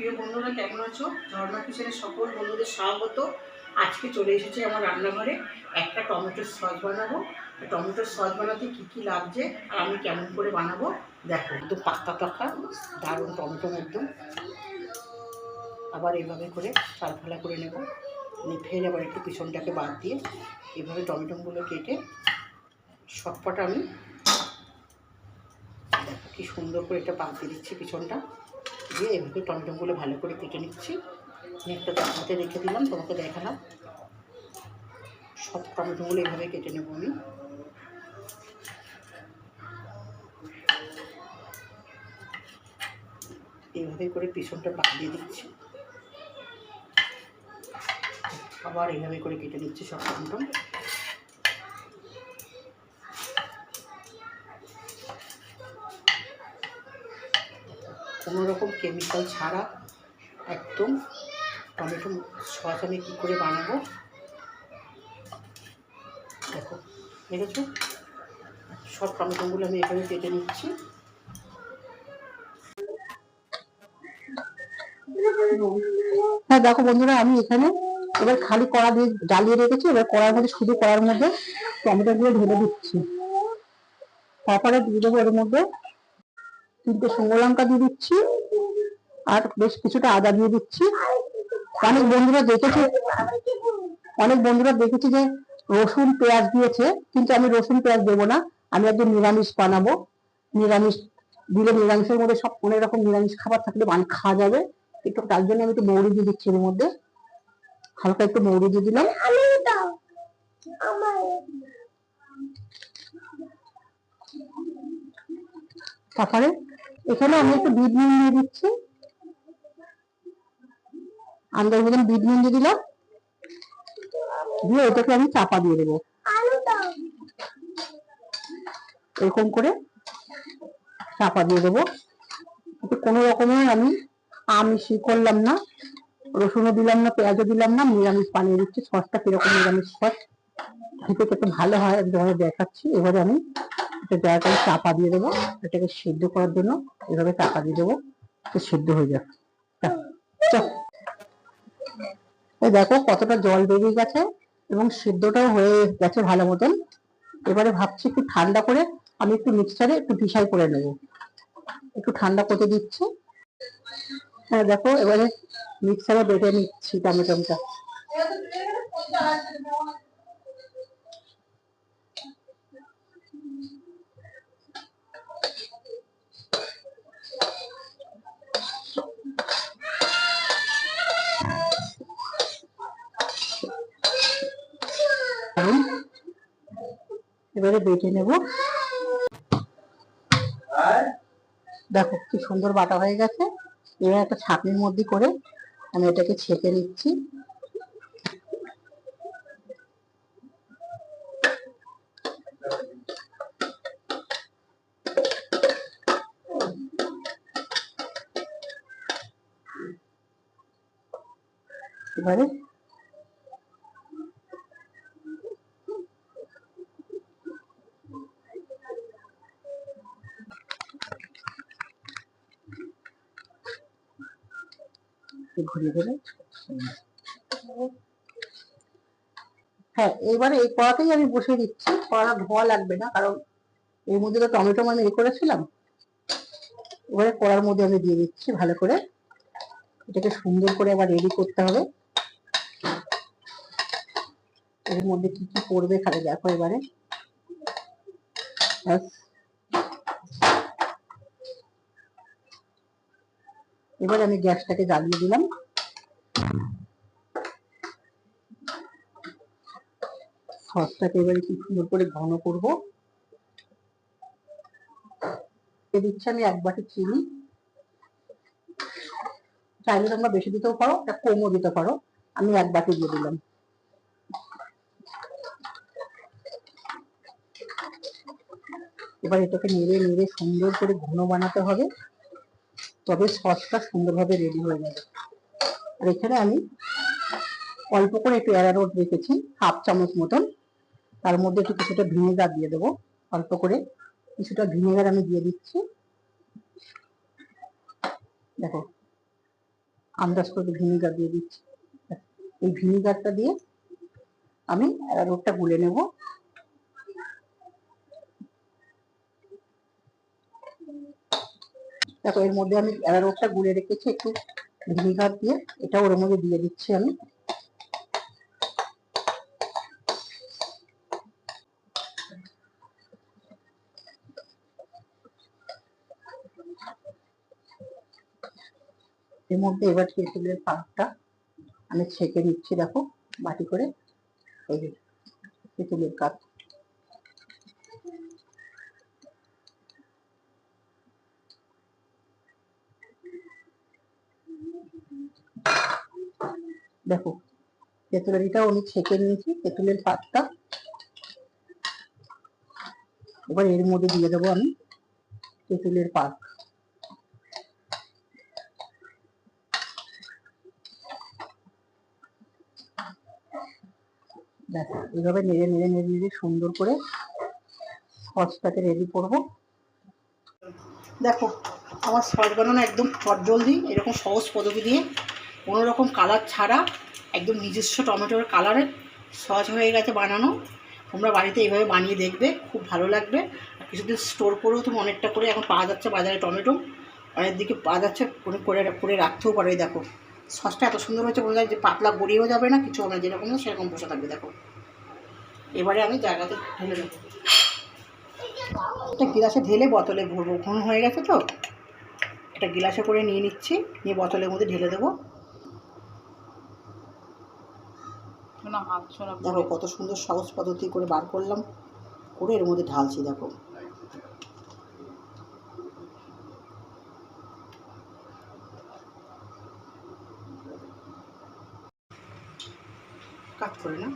প্রিয় বন্ধুরা, কেমন আছো? ঝর্ণা কিচেনের সকল বন্ধুদের স্বাগত। আজকে চলে এসেছে আমার রান্নাঘরে। একটা টমেটোর সস বানাবো। টমেটোর সস বানাতে কী কী লাগছে আর আমি কেমন করে বানাবো, দেখো। একদম পাক্কা পাক্কা দারুণ টমেটো একদম। আবার এভাবে করে চাল ফালা করে নেব। ফের আবার একটু পিছনটাকে বাদ দিয়ে এভাবে টমেটোগুলো কেটে সবকটা আমি, দেখো কি সুন্দর করে এটা বাদ দিয়ে দিচ্ছি পিছনটা। দিয়ে এভাবে টমেটোগুলো ভালো করে কেটে নিচ্ছি। একটা হাতে রেখে দিলাম, তোমাকে দেখালাম। সব টমেটোগুলো এভাবে কেটে নেব আমি। এইভাবে করে পিছনটা দিয়ে দিচ্ছি। আবার এইভাবে করে কেটে নিচ্ছি সব টমেটো। কোনো রকম কেমিক্যাল ছাড়া একদম টমেটো সস আমি কী করে বানাবো? দেখো, দেখেছ? সব টমেটোগুলো আমি এখানে কেটে নিচ্ছি। হ্যাঁ দেখো বন্ধুরা, আমি এখানে এবার খালি কড়া দিয়ে জ্বালিয়ে রেখেছি। এবার কড়ার মধ্যে, শুধু কড়ার মধ্যে টমেটোগুলো ঢেলে দিচ্ছি। তারপরে দিয়ে দেবো এর মধ্যে তিনটে শুকনো লঙ্কা দিয়ে দিচ্ছি, আর বেশ কিছুটা আদা দিয়ে দিচ্ছি। অনেক বন্ধুরা দেখেছে, অনেক বন্ধুরা দেখেছি যে রসুন পেঁয়াজ দিয়েছে, কিন্তু আমি রসুন পেঁয়াজ দেবো না, আমি একদম নিরামিষ বানাবো। নিরামিষ, দিলে নিরামিষের মধ্যে সব অনেক রকম নিরামিষ খাবার থাকলে বান খাওয়া যাবে। একটু তার জন্য আমি একটু মৌরি দিয়ে দিচ্ছি এর মধ্যে। হালকা একটু মৌরি দিয়ে দিলাম। তারপরে এখানে আমি একটু বিট নুন দিয়ে দিচ্ছি। আন্দাজ মতন বিট নুন দিয়ে দিলাম। দিয়ে ওটাকে আমি চাপা দিয়ে দেবো। এরকম করে চাপা দিয়ে দেবো। কোনো রকমের আমি আমিষই করলাম না। রসুনও দিলাম না, পেঁয়াজও দিলাম না, নিরামিষ বানিয়ে দিচ্ছি। সসটা কীরকম নিরামিষ সস? খেতে খেতে ভালো হয়, আমি দেখাচ্ছি। এবারে আমি এটা জায়গাটা চাপা দিয়ে দেবো। এটাকে সিদ্ধ করার জন্য এভাবে চাপা দিয়ে দেবো। সিদ্ধ হয়ে যাবে এই দেখো কতটা জল বেরিয়ে গেছে এবং সিদ্ধটাও হয়ে গেছে ভালো মতন। এবারে ভাবছি একটু ঠান্ডা করে আমি একটু মিক্সারে একটু ভিসাই করে নেব। একটু ঠান্ডা করতে দিচ্ছি। হ্যাঁ দেখো এবারে মিক্সারে বেটে নিচ্ছি টমেটোটা। এবারে বেটে নেব। দেখো কি সুন্দর বাটা হয়ে গেছে। এবার একটা ছাঁকনির মধ্যে করে আমি এটাকে ছেঁকে নিচ্ছি। এবারে ঘুরিয়ে দেবে। হ্যাঁ এবারে এই কড়াতেই আমি বসিয়ে দিচ্ছি। কড়া ধোয়া লাগবে না, কারণ এর মধ্যে তো টমেটো মানে এ করেছিলাম। এবারে কড়ার মধ্যে আমি দিয়ে দিচ্ছি ভালো করে। এটাকে সুন্দর করে আবার রেডি করতে হবে। এর মধ্যে কি কি পড়বে খালি দেখো এবারে। ব্যাস। এবার আমি গ্যাসটাকে জ্বালিয়ে দিলাম। সসটাকে এবারে কি সুন্দর করে ঘন করব। দিচ্ছি আমি এক বাটি চিনি। চাইলে তোমরা বেশি দিতেও পারো এটা কমও দিতে পারো। আমি এক বাটি দিয়ে দিলাম। এবার এটাকে নেড়ে নেড়ে সুন্দর করে ঘন বানাতে হবে। তবে সসটা সুন্দরভাবে রেডি হয়ে যাবে আর এখানে আমি অল্প করে একটু অ্যারারোট রেখেছি, হাফ চামচ মতন। তার মধ্যে একটু কিছুটা ভিনেগার দিয়ে দেবো। অল্প করে কিছুটা ভিনেগার আমি দিয়ে দিচ্ছি। দেখো, আন্দাজ করে ভিনিগার দিয়ে দিচ্ছি। এই ভিনিগারটা দিয়ে আমি অ্যারারুটটা গুলে নেব। দেখো, এর মধ্যে আমি অ্যারারুটটা গুলে রেখেছি একটু ভিনিগার দিয়ে। এটা ওর মধ্যে দিয়ে দিচ্ছি আমি। এর মধ্যে এবার তেঁতুলের পাকটা আমি ছেঁকে নিচ্ছি, দেখো, বাটি করে। এই তেঁতুলের কাপ দেখো তেঁতুলারিটাও আমি ছেঁকে নিয়েছি, তেঁতুলের পাতটা, এবার এর মধ্যে দিয়ে দেবো আমি তেঁতুলের পাত। দেখো এইভাবে নেড়ে নেড়ে নেড়ে নেড়ে সুন্দর করে সসটাকে রেডি করব। দেখো, আমার সস বানানো একদম চটজলদি, এরকম সহজ পদ্ধতি দিয়ে কোনো রকম কালার ছাড়া একদম নিজস্ব টমেটোর কালারের সস হয়ে গেছে বানানো। তোমরা বাড়িতে এইভাবে বানিয়ে দেখবে, খুব ভালো লাগবে। আর কিছুদিন স্টোর করেও তুমি অনেকটা করে এখন পাওয়া যাচ্ছে বাজারে টমেটো। অনেক দিকে পাওয়া যাচ্ছে করে করে করে রাখতেও পারো দেখো। সসটা এত সুন্দর হচ্ছে বোঝা যে পাতলা গড়িয়েও যাবে না, কিছু হবে না, যেরকম সেরকম বসে থাকবে দেখো। এবারে আমি জায়গাতে ঢেলে দেবো। একটা গিলাসে ঢেলে বোতলে ভরবো। ঘন হয়ে গেছে তো? একটা গিলাসে করে নিয়ে নিচ্ছি, নিয়ে বোতলের মধ্যে ঢেলে দেবো। দেখো কত সুন্দর সহজ পদ্ধতি করে বার করলাম, করে এর মধ্যে ঢালছি, দেখো। কাট করে না